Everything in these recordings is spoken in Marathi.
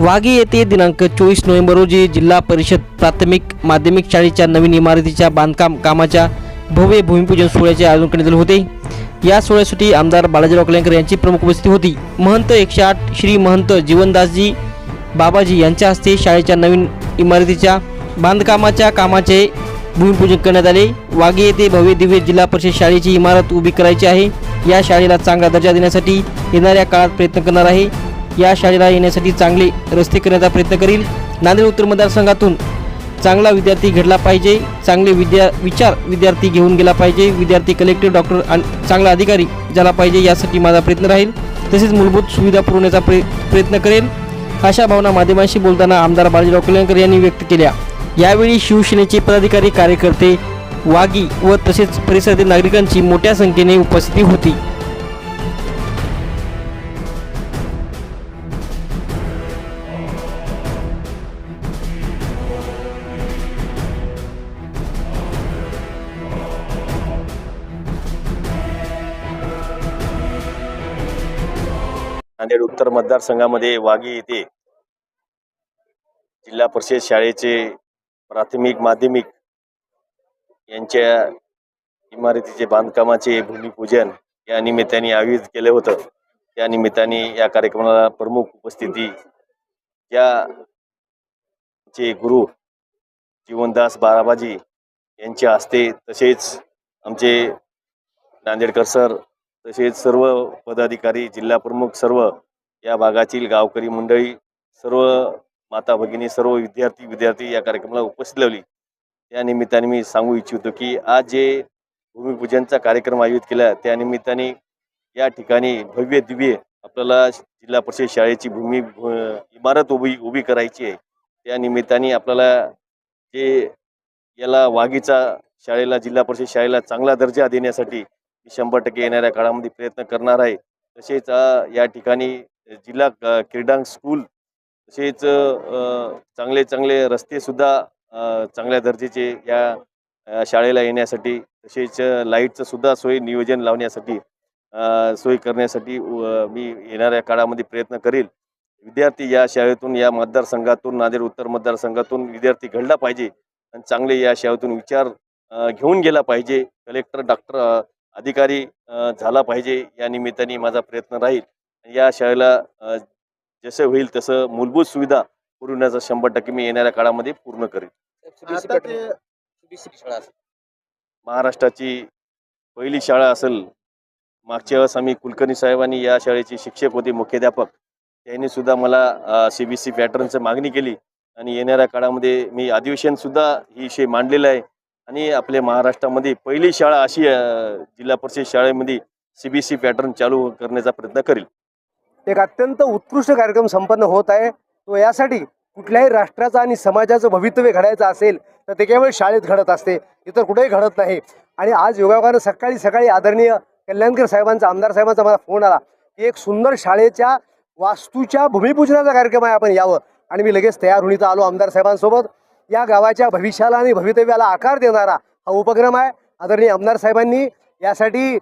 वाघी येथे दिनांक चोवीस नोव्हेंबर रोजी जिल्हा परिषद प्राथमिक माध्यमिक शाळेच्या नवीन इमारतीच्या बांधकाम कामाच्या भव्य भूमिपूजन सोहळ्याचे आयोजन करण्यात आले होते. या सोहळ्यासाठी आमदार बालाजीराव कल्याणकर यांची प्रमुख उपस्थिती होती. महंत एकशे आठ श्री महंत जीवनदासजी बाबाजी यांच्या हस्ते शाळेच्या नवीन इमारतीच्या बांधकामाच्या कामाचे भूमिपूजन करण्यात आले. वाघे येथे भव्य दिव्य जिल्हा परिषद शाळेची इमारत उभी करायची आहे. या शाळेला चांगला दर्जा देण्यासाठी येणाऱ्या काळात प्रयत्न करणार आहे. या शाळेला येण्यासाठी चांगले रस्ते करण्याचा प्रयत्न करील. नांदेड उत्तर मतदारसंघातून चांगला विद्यार्थी घडला पाहिजे. चांगले विद्या विचार विद्यार्थी घेऊन गेला पाहिजे. विद्यार्थी कलेक्टर डॉक्टर आणि चांगला अधिकारी झाला पाहिजे यासाठी माझा प्रयत्न राहील. तसेच मूलभूत सुविधा पुरवण्याचा प्रय प्रयत्न करेल. अशा भावना माध्यमांशी बोलताना आमदार बाळाजीराव कल्याणकर यांनी व्यक्त केल्या. यावेळी शिवसेनेचे पदाधिकारी कार्यकर्ते वागी व तसेच परिसरातील नागरिकांची मोठ्या संख्येने उपस्थिती होती. नांदेड उत्तर मतदारसंघामध्ये वाघी येथे जिल्हा परिषद शाळेचे प्राथमिक माध्यमिक यांच्या इमारतीचे बांधकामाचे भूमिपूजन या निमित्ताने आयोजित केलं होतं. त्या निमित्ताने या कार्यक्रमाला प्रमुख उपस्थिती या चे गुरु जीवनदास बाराबाजी यांच्या हस्ते तसेच आमचे नांदेडकर सर तसेच सर्व पदाधिकारी जिल्हा प्रमुख सर्व या भागातील गावकरी मंडळी सर्व माता भगिनी सर्व विद्यार्थी विद्यार्थी या कार्यक्रमाला उपस्थित लावली. त्या निमित्ताने मी सांगू इच्छितो की आज जे भूमिपूजनचा कार्यक्रम आयोजित केला त्या निमित्ताने या ठिकाणी भव्य दिव्य आपल्याला जिल्हा परिषद शाळेची भूमी इमारत उभी उभी करायची आहे. त्या निमित्ताने आपल्याला जे याला वाघीचा शाळेला जिल्हा परिषद शाळेला चांगला दर्जा देण्यासाठी शंभर टक्के येणाऱ्या काळामध्ये प्रयत्न करणार आहे. तसेच या ठिकाणी जिल्हा क्रीडांग स्कूल तसेच चांगले चांगले रस्ते सुद्धा चांगल्या दर्जेचे या शाळेला येण्यासाठी तसेच लाईटचं सुद्धा सोय नियोजन लावण्यासाठी सोयी सोय करण्यासाठी मी येणाऱ्या काळामध्ये प्रयत्न करेल. विद्यार्थी या शाळेतून या मतदारसंघातून नांदेड उत्तर मतदारसंघातून विद्यार्थी घडला पाहिजे आणि चांगले या शाळेतून विचार घेऊन गेला पाहिजे. कलेक्टर डॉक्टर अधिकारी झाला पाहिजे या निमित्ताने माझा प्रयत्न राहील. या शाळेला जसं होईल तसं मूलभूत सुविधा पुरवण्याचा शंभर टक्के मी येणाऱ्या काळामध्ये पूर्ण करेन. ते महाराष्ट्राची पहिली शाळा असेल मागच्या वेळेस आम्ही कुलकर्णी साहेबांनी या शाळेचे शिक्षक होते मुख्याध्यापक. त्यांनी सुद्धा मला सी बी सी पॅटर्नची मागणी केली. आणि येणाऱ्या काळामध्ये मी अधिवेशन सुद्धा ही विषय मांडलेला आहे. आणि आपल्या महाराष्ट्रामध्ये पहिली शाळा अशी जिल्हा परिषद शाळेमध्ये सी बी सी पॅटर्न चालू करण्याचा प्रयत्न करेल. एक अत्यंत उत्कृष्ट कार्यक्रम संपन्न होत आहे. तो यासाठी कुठल्याही राष्ट्राचं आणि समाजाचं भवितव्य घडायचं असेल तर ते केवळ शाळेत घडत असते. इतर कुठेही घडत नाही. आणि आज योगायोगानं सकाळी सकाळी आदरणीय कल्याणकर साहेबांचा आमदार साहेबांचा मला फोन आला की एक सुंदर शाळेच्या वास्तूच्या भूमिपूजनाचा कार्यक्रम आहे आपण यावं. आणि मी लगेच तयार होऊन इथं आलो आमदार साहेबांसोबत. या गावाच्या भविष्याला आणि भवितव्याला आकार देणारा हा उपक्रम आहे. आदरणीय आमदार साहेबांनी यासाठी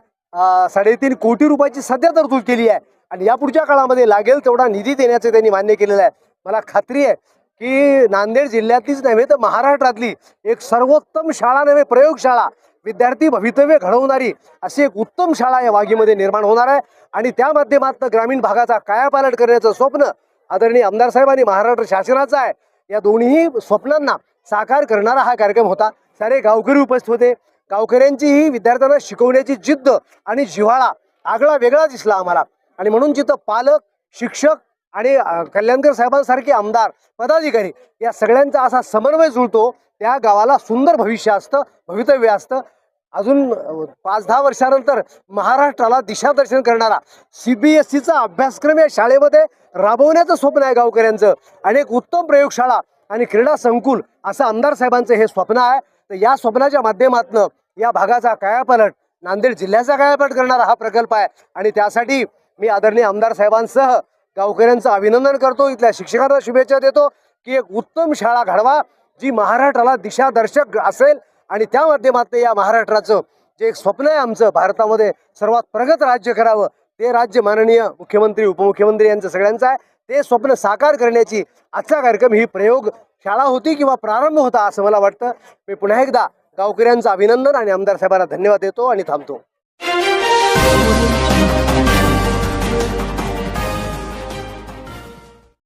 साडेतीन कोटी रुपयाची सध्या तरतूद केली आहे. आणि या पुढच्या काळामध्ये लागेल तेवढा निधी देण्याचं त्यांनी मान्य केलेलं आहे. मला खात्री आहे की नांदेड जिल्ह्यातलीच नव्हे तर महाराष्ट्रातली एक सर्वोत्तम शाळा नव्हे प्रयोगशाळा विद्यार्थी भवितव्य घडवणारी अशी एक उत्तम शाळा या वाघीमध्ये निर्माण होणार आहे. आणि त्या माध्यमातून ग्रामीण भागाचा कायापालट करण्याचं स्वप्न आदरणीय आमदार साहेब आणि महाराष्ट्र शासनाचं आहे. या दोन्ही स्वप्नांना साकार करणारा हा कार्यक्रम होता. सारे गावकरी उपस्थित होते. गावकऱ्यांची ही विद्यार्थ्यांना शिकवण्याची जिद्द आणि जिव्हाळा आगळा वेगळा दिसला आम्हाला. आणि म्हणून जिथं पालक शिक्षक आणि कल्याणकर साहेबांसारखे आमदार पदाधिकारी या सगळ्यांचा असा समन्वय जुळतो त्या गावाला सुंदर भविष्य असतं भवितव्य असतं. अजून पाच दहा वर्षानंतर महाराष्ट्राला दिशादर्शन करणारा सी बी एस सीचा अभ्यासक्रम या शाळेमध्ये राबवण्याचं स्वप्न आहे गावकऱ्यांचं. आणि एक उत्तम प्रयोगशाळा आणि क्रीडा संकुल असं आमदार साहेबांचं हे स्वप्न आहे. तर या स्वप्नाच्या माध्यमातनं या भागाचा कायापालट नांदेड जिल्ह्याचा कायापालट करणारा हा प्रकल्प आहे. आणि त्यासाठी मी आदरणीय आमदार साहेबांसह गावकऱ्यांचं अभिनंदन करतो. इथल्या शिक्षकांना शुभेच्छा देतो की एक उत्तम शाळा घडवा जी महाराष्ट्राला दिशादर्शक असेल आणि त्या माध्यमातून या महाराष्ट्राचं जे एक स्वप्न आहे आमचं भारतामध्ये सर्वात प्रगत राज्य करावं ते राज्य माननीय मुख्यमंत्री उपमुख्यमंत्री यांचं सगळ्यांचं आहे. ते स्वप्न साकार करण्याची आजचा कार्यक्रम ही प्रयोग शाळा होती किंवा प्रारंभ होता असं मला वाटतं. मी पुन्हा एकदा गावकऱ्यांचं अभिनंदन आणि आमदार साहेबांना धन्यवाद देतो आणि थांबतो.